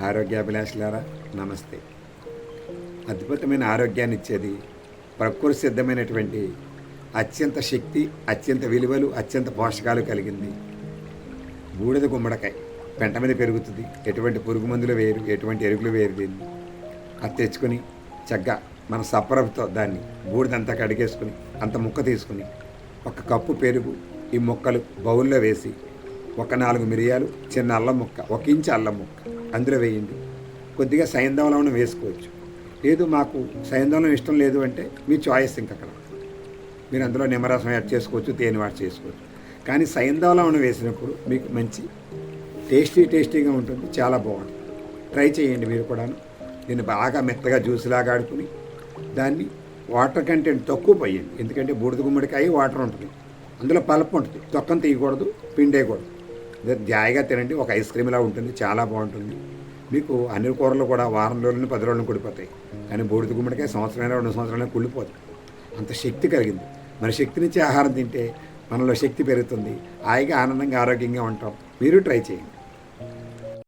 ఆరోగ్యాభిలాషులారా నమస్తే. అద్భుతమైన ఆరోగ్యాన్ని ఇచ్చేది ప్రకృతి సిద్ధమైనటువంటి అత్యంత శక్తి అత్యంత విలువలు అత్యంత పోషకాలు కలిగింది. బూడిద గుమ్మడికాయ పెంట మీద పెరుగుతుంది. ఎటువంటి పురుగు మందులు వేరు ఎటువంటి ఎరువులు వేరు దీన్ని. అది తెచ్చుకొని చక్కగా మన సప్పరతో దాన్ని బూడిదంతా కడిగేసుకుని అంత ముక్క తీసుకుని ఒక కప్పు పెరుగు ఈ ముక్కలు బౌల్లో వేసి ఒక నాలుగు మిరియాలు చిన్న అల్లం ముక్క ఒక ఇంచు అల్లం ముక్క. అందులో వేయండి. కొద్దిగా సైంధవలం వేసుకోవచ్చు. లేదు మాకు సైంధవలం ఇష్టం లేదు అంటే మీ చాయిస్ ఇంకా అక్కడ మీరు అందులో నిమ్మరసం యాడ్ చేసుకోవచ్చు తేనె యాడ్ చేసుకోవచ్చు. కానీ సైంధవలం వేసినప్పుడు మీకు మంచి టేస్టీ టేస్టీగా ఉంటుంది చాలా బాగుంటుంది. ట్రై చేయండి మీరు కూడాను. దీన్ని బాగా మెత్తగా జ్యూస్లాగా ఆడుకుని దాన్ని వాటర్ కంటెంట్ తక్కువ పోయండి. ఎందుకంటే బూడిద గుమ్మడికాయ వాటర్ ఉంటుంది. అందులో పలుపు ఉంటుంది. తొక్కను తీయకూడదు పిండేయకూడదు. జాయిగా తినండి ఒక ఐస్ క్రీమ్లా ఉంటుంది చాలా బాగుంటుంది. మీకు అన్ని కూరలు కూడా వారం రోజులను పది రోజులను కుడిపోతాయి. కానీ బూడిద గుమ్మడికాయ సంవత్సరమైనా రెండు సంవత్సరాలైనా కుళ్ళిపోదు. అంత శక్తి కలిగింది. మన శక్తినిచ్చే ఆహారం తింటే మనలో శక్తి పెరుగుతుంది. హాయిగా ఆనందంగా ఆరోగ్యంగా ఉంటాం. మీరు ట్రై చేయండి.